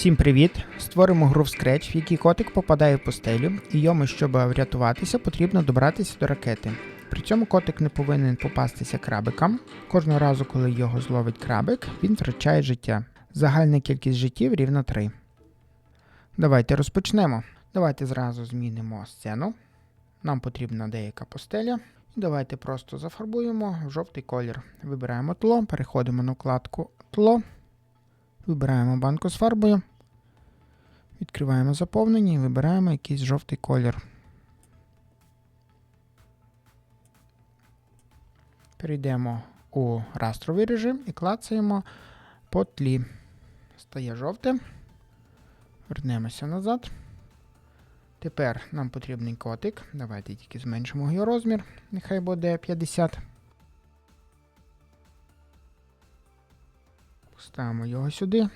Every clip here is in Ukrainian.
Всім привіт! Створимо гру в Scratch, в якій котик попадає в постелю, і йому, щоб врятуватися, потрібно добратися до ракети. При цьому котик не повинен попастися крабикам. Кожного разу, коли його зловить крабик, він втрачає життя. Загальна кількість життів рівна 3. Давайте розпочнемо. Давайте зразу змінимо сцену. Нам потрібна деяка постеля. І давайте просто зафарбуємо в жовтий колір. Вибираємо тло, переходимо на вкладку тло. Вибираємо банку з фарбою. Відкриваємо заповнення і вибираємо якийсь жовтий колір. Перейдемо у растровий режим і клацаємо по тлі. Стає жовте. Вернемося назад. Тепер нам потрібний котик. Давайте тільки зменшимо його розмір. Нехай буде 50. Ставимо його сюди.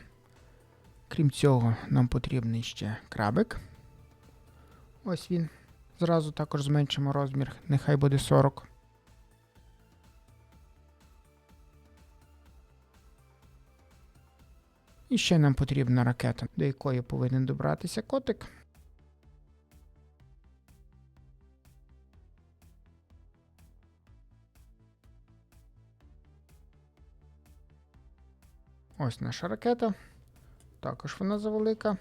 Крім цього, нам потрібний ще крабик. Ось він. Зразу також зменшимо розмір, нехай буде 40. І ще нам потрібна ракета, до якої повинен добратися котик. Ось наша ракета. Також вона завелика.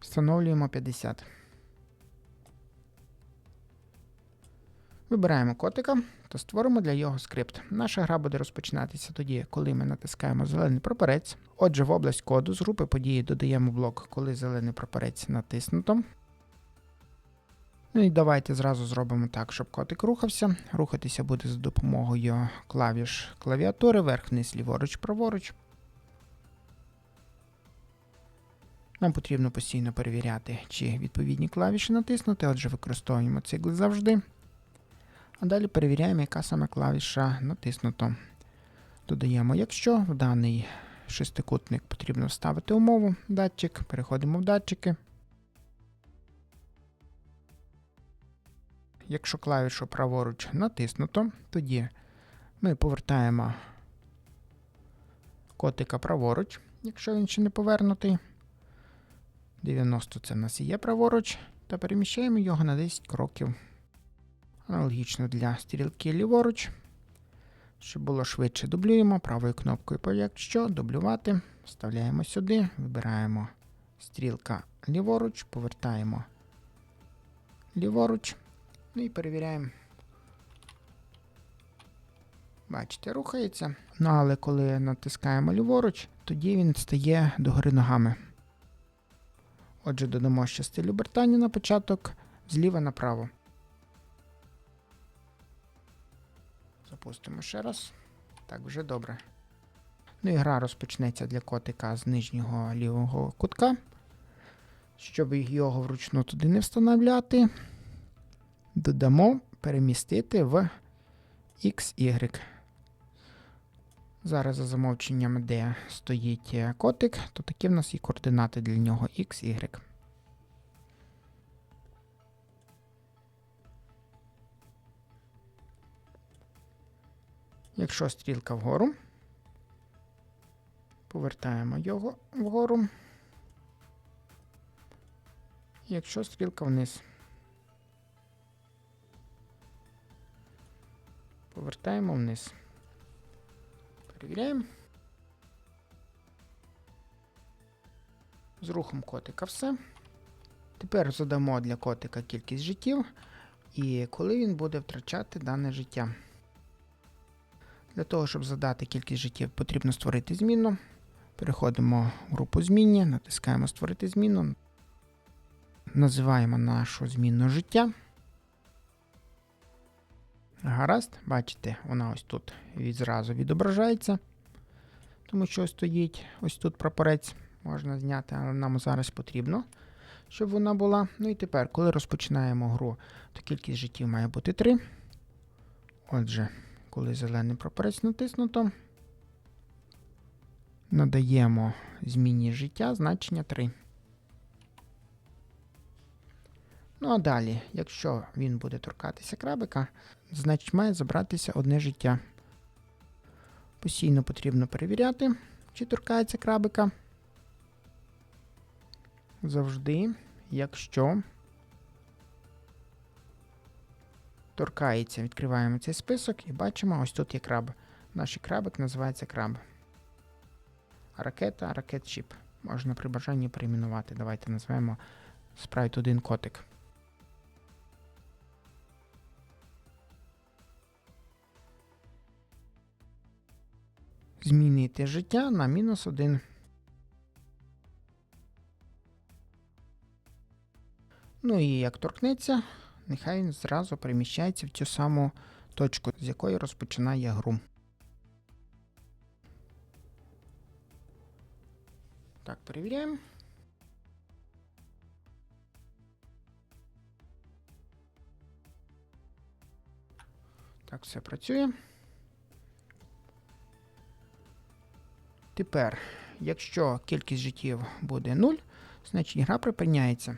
Встановлюємо 50. Вибираємо котика та створимо для його скрипт. Наша гра буде розпочинатися тоді, коли ми натискаємо зелений прапорець. Отже, в область коду з групи події додаємо блок, коли зелений прапорець натиснуто. Ну і давайте зразу зробимо так, щоб котик рухався. Рухатися буде за допомогою клавіш клавіатури, верх-вниз, ліворуч, праворуч. Нам потрібно постійно перевіряти, чи відповідні клавіші натиснути, отже, використовуємо цикл завжди. А далі перевіряємо, яка саме клавіша натиснуто. Додаємо, якщо в даний шестикутник потрібно вставити умову, датчик, переходимо в датчики. Якщо клавішу праворуч натиснуто, тоді ми повертаємо котика праворуч, якщо він ще не повернутий. 90 це в нас і є праворуч, та переміщаємо його на 10 кроків. Аналогічно для стрілки ліворуч. Щоб було швидше, дублюємо правою кнопкою якщо дублювати. Вставляємо сюди, вибираємо стрілка ліворуч, повертаємо ліворуч. Ну і перевіряємо. Бачите, рухається. Ну, але коли натискаємо ліворуч, тоді він стає догори ногами. Отже, додамо ще стиль обертання на початок зліва направо. Запустимо ще раз. Так, вже добре. Ну і гра розпочнеться для котика з нижнього лівого кутка. Щоб його вручну туди не встановляти, додамо перемістити в XY. Зараз за замовченням, де стоїть котик, то такі в нас є координати для нього X, Y. Якщо стрілка вгору, повертаємо його вгору. Якщо стрілка вниз, повертаємо вниз. Перевіряємо. З рухом котика все. Тепер задамо для котика кількість життів і коли він буде втрачати дане життя. Для того, щоб задати кількість життів, потрібно створити зміну. Переходимо в групу змінні, натискаємо Створити зміну. Називаємо нашу змінну життя. Гаразд, бачите, вона ось тут відразу відображається, тому що стоїть ось тут прапорець, можна зняти, але нам зараз потрібно, щоб вона була. Ну і тепер, коли розпочинаємо гру, то кількість життів має бути 3. Отже, коли зелений прапорець натиснуто, надаємо зміні життя значення 3. Ну а далі, якщо він буде торкатися крабика, значить має забратися одне життя. Постійно потрібно перевіряти, чи торкається крабика. завжди, якщо торкається, відкриваємо цей список і бачимо, ось тут є краб. Наш крабик називається краб. Ракета, ракет-чіп. Можна при бажанні перейменувати. Давайте назвемо спрайт 1 котик. Змінити життя на мінус 1. Ну і як торкнеться, нехай він зразу переміщається в цю саму точку, з якої розпочинає гру. Так, перевіряємо. Так, все працює. Тепер, якщо кількість життів буде 0, значить гра припиняється.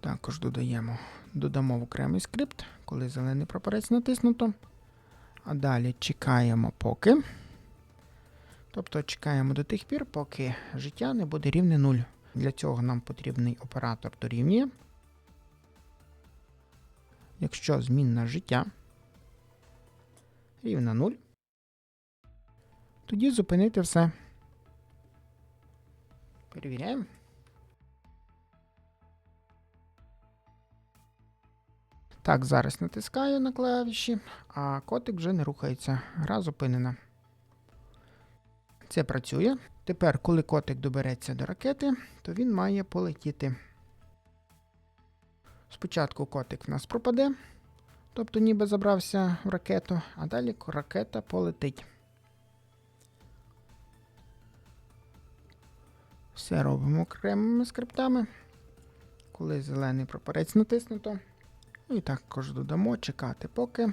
Також додаємо, додамо в окремий скрипт, коли зелений прапорець натиснуто. А далі чекаємо поки. Тобто чекаємо до тих пір, поки життя не буде рівне 0. Для цього нам потрібний оператор дорівнює. Якщо змінна життя рівна 0, тоді зупинити все. Перевіряємо. Так, зараз натискаю на клавіші, а котик вже не рухається. Гра зупинена. Це працює. Тепер, коли котик добереться до ракети, то він має полетіти. Спочатку котик в нас пропаде, тобто ніби забрався в ракету, а далі ракета полетить. Все робимо окремими скриптами. Коли зелений прапорець натиснуто. І також додамо чекати, поки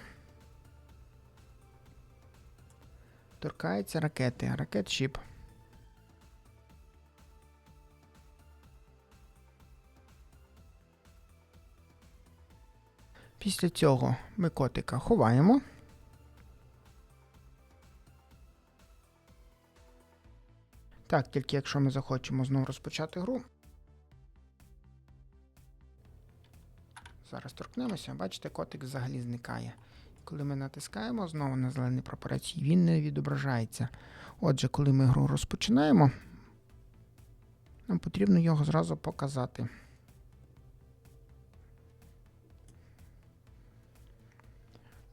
торкається ракети, ракет шіп. Після цього ми котика ховаємо. Так, тільки якщо ми захочемо знову розпочати гру. Зараз торкнемося, бачите, котик взагалі зникає. Коли ми натискаємо знову на зелений прапорець, він не відображається. Отже, коли ми гру розпочинаємо, нам потрібно його зразу показати.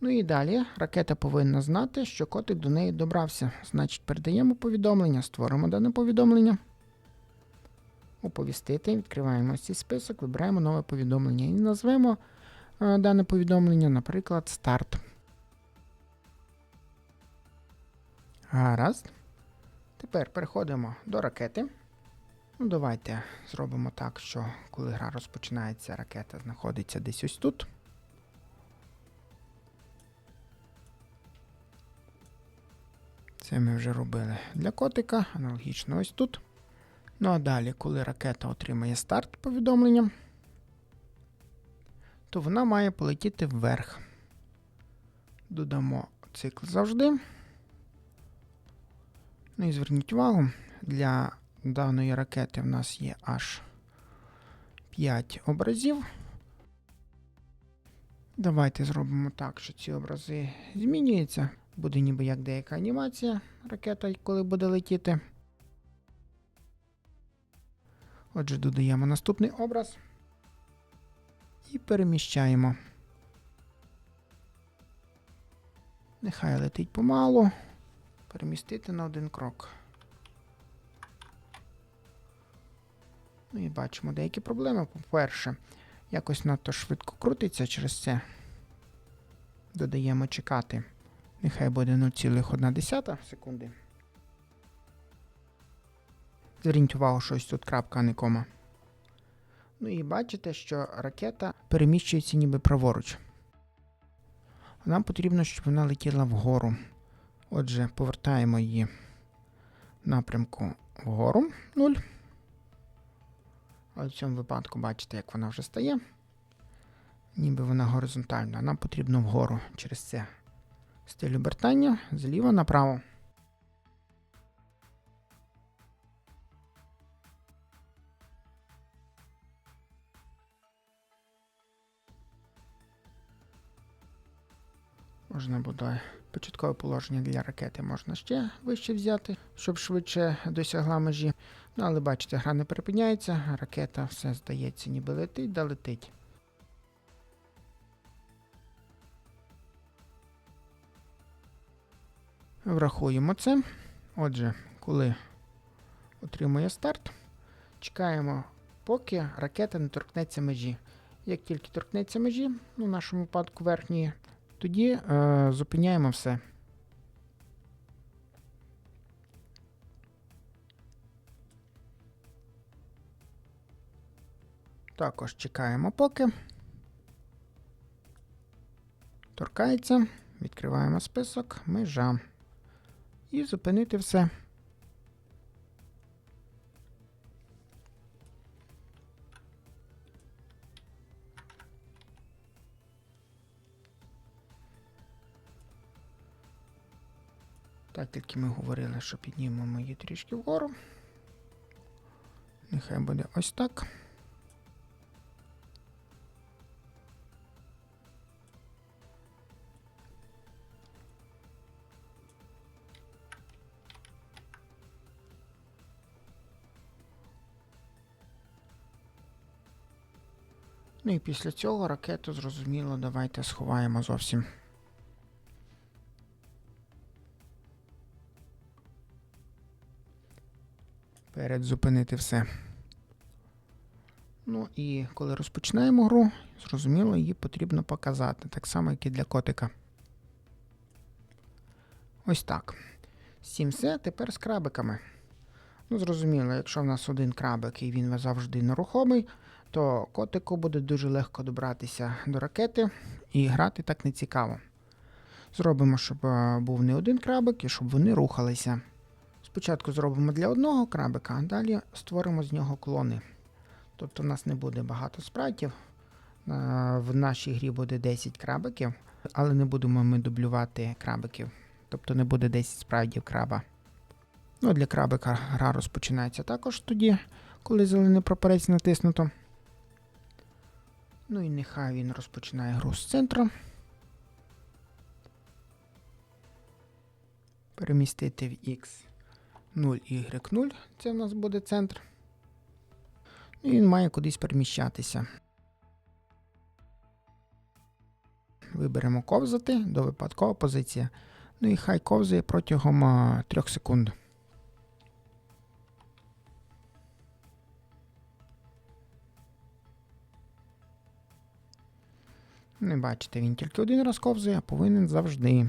Ну і далі ракета повинна знати, що котик до неї добрався. Значить, передаємо повідомлення, створимо дане повідомлення. Оповістити, відкриваємо цей список, вибираємо нове повідомлення і назвемо е, дане повідомлення, наприклад, старт. Гаразд. Тепер переходимо до ракети. Ну, Давайте зробимо так, що коли гра розпочинається, ракета знаходиться десь ось тут. Це ми вже робили для котика, аналогічно ось тут. Ну а далі, коли ракета отримає старт повідомлення, то вона має полетіти вверх. Додамо цикл завжди. Ну і зверніть увагу, для даної ракети в нас є аж 5 образів. Давайте зробимо так, що ці образи змінюються. Буде ніби як деяка анімація ракета, коли буде летіти. Отже, додаємо наступний образ і переміщаємо. Нехай летить помалу. Перемістити на один крок. Ну і бачимо деякі проблеми. По-перше, якось надто швидко крутиться через це. Додаємо чекати. Нехай буде 0,1 секунди. Зверніть увагу, що ось тут крапка, а не кома. Ну і бачите, що ракета переміщується ніби праворуч. Нам потрібно, щоб вона летіла вгору. Отже, повертаємо її в напрямку вгору 0. А в цьому випадку бачите, як вона вже стає. Ніби вона горизонтальна. Нам потрібно вгору через це стиль обертання зліва направо. Можна буде початкове положення для ракети можна ще вище взяти, щоб швидше досягла межі. Ну, але бачите, гра не припиняється, ракета все здається, ніби летить, да летить. Врахуємо це. Отже, коли отримує старт, чекаємо, поки ракета не торкнеться межі. Як тільки торкнеться межі, ну, в нашому випадку верхньої, тоді е, зупиняємо все. Також чекаємо поки. Торкається, відкриваємо список, межа. І зупинити все. Так, тільки ми говорили, що піднімемо її трішки вгору. Нехай буде ось так. Ну і після цього ракету, зрозуміло, давайте сховаємо зовсім. Перед зупинити все. Ну і коли розпочинаємо гру, зрозуміло, її потрібно показати, так само, як і для котика. Ось так. Всім все, тепер з крабиками. Ну, зрозуміло, якщо в нас один крабик і він завжди нерухомий, то котику буде дуже легко добратися до ракети і грати так не цікаво. Зробимо, щоб е, був не один крабик і щоб вони рухалися. Спочатку зробимо для одного крабика, а далі створимо з нього клони. Тобто в нас не буде багато спрайтів. Е, В нашій грі буде 10 крабиків, але не будемо ми дублювати крабиків. Тобто не буде 10 спрайтів краба. Ну, для крабика гра розпочинається також тоді, коли зелений прапорець натиснуто. Ну і нехай він розпочинає гру з центру. Перемістити в X 0 y 0 це в нас буде центр. Ну, і він має кудись переміщатися. Виберемо ковзати до випадкова позиція. Ну і хай ковзає протягом а, 3 секунд. Не бачите, він тільки один раз ковзає, а повинен завжди.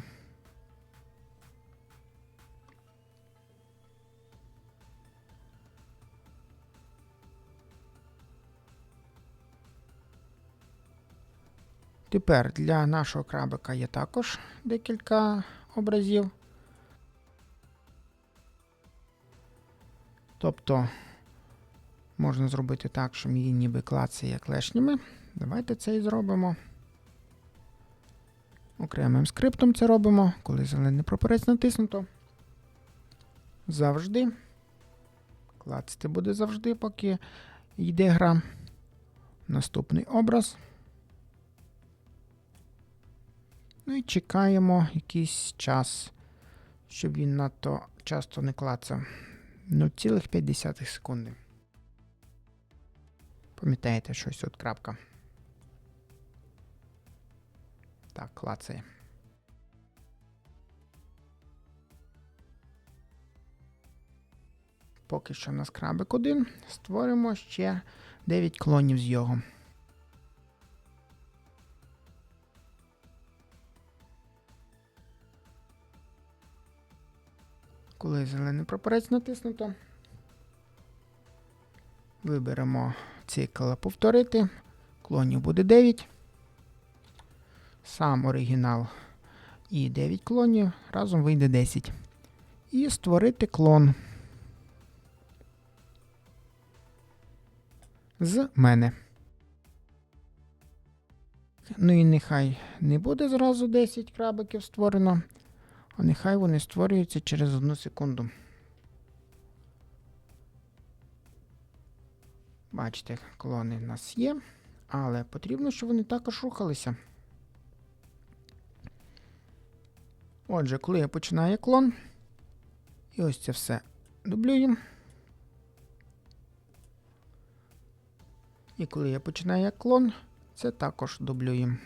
Тепер для нашого крабика є також декілька образів. Тобто можна зробити так, що її ніби клацає клешнями. Давайте це і зробимо. Окремим скриптом це робимо, коли зелений прапорець натиснуто. Завжди. Клацати буде завжди, поки йде гра. Наступний образ. Ну і чекаємо якийсь час, щоб він надто часто не клацав. 0,5 секунди. Пам'ятаєте щось от крапка. Так, клацає. Поки що в нас крабик один. Створимо ще 9 клонів з його. Коли зелений прапорець натиснуто, виберемо цикл повторити. Клонів буде 9. Сам оригінал і 9 клонів. Разом вийде 10. І створити клон з мене. Ну і нехай не буде зразу 10 крабиків створено. А нехай вони створюються через одну секунду. Бачите, клони в нас є, але потрібно, щоб вони також рухалися. Отже, коли я починаю клон, і ось це все дублюємо. І коли я починаю як клон, це також дублюємо.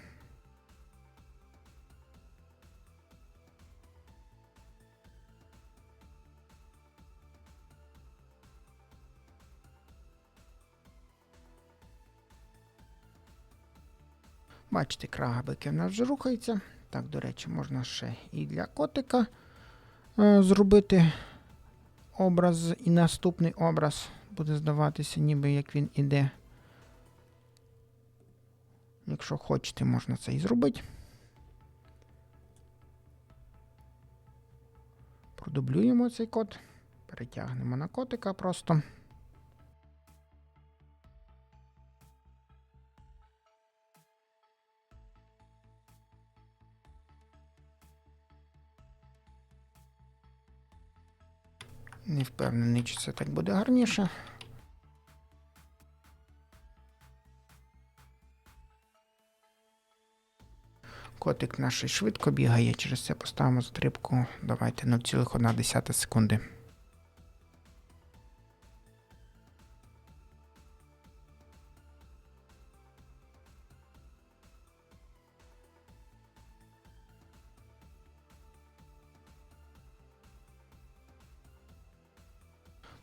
Бачите, крабики в нас вже рухаються. Так, до речі, можна ще і для котика е, зробити образ, і наступний образ буде здаватися, ніби як він іде. Якщо хочете, можна це і зробити. Продублюємо цей код, перетягнемо на котика просто. Впевнений, чи це так буде гарніше. Котик наш швидко бігає, через це поставимо стрибку. Давайте 0,1 секунди.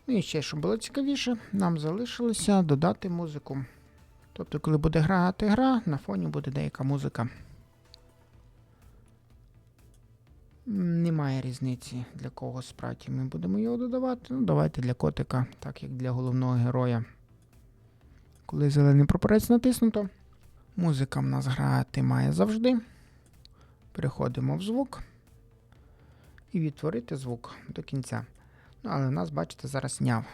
Ну і ще, щоб було цікавіше, нам залишилося додати музику. Тобто, коли буде грати гра, на фоні буде деяка музика. Немає різниці для кого справді ми будемо його додавати. Ну, давайте для котика, так як для головного героя. Коли зелений прапорець натиснуто, музика в нас грати має завжди. Переходимо в звук і відтворити звук до кінця. Але нас, бачите, зараз няв.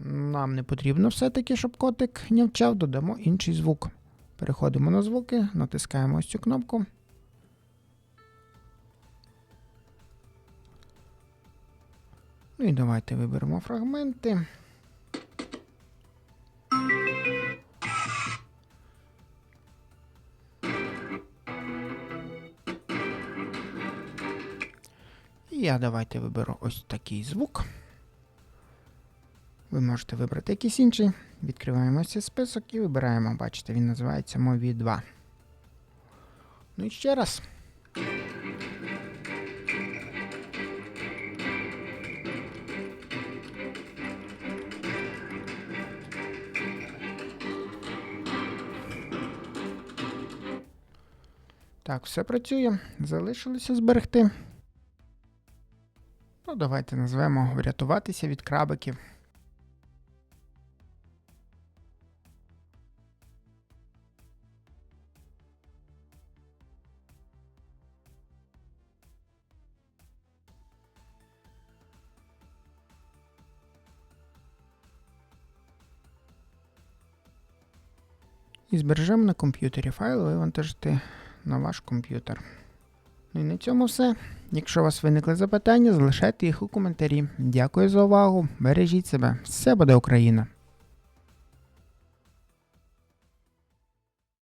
Нам не потрібно все-таки, щоб котик нявчав, додамо інший звук. Переходимо на звуки, натискаємо ось цю кнопку. Ну і давайте виберемо фрагменти. Я давайте виберу ось такий звук. Ви можете вибрати якийсь інший. Відкриваємо цей список і вибираємо. Бачите, він називається Movie 2. Ну і ще раз. Так, все працює. Залишилося зберегти. Ну, давайте назвемо врятуватися від крабиків. І збережемо на комп'ютері файл вивантажити на ваш комп'ютер. Ну і на цьому все. Якщо у вас виникли запитання, залишайте їх у коментарі. Дякую за увагу. Бережіть себе. Все буде Україна!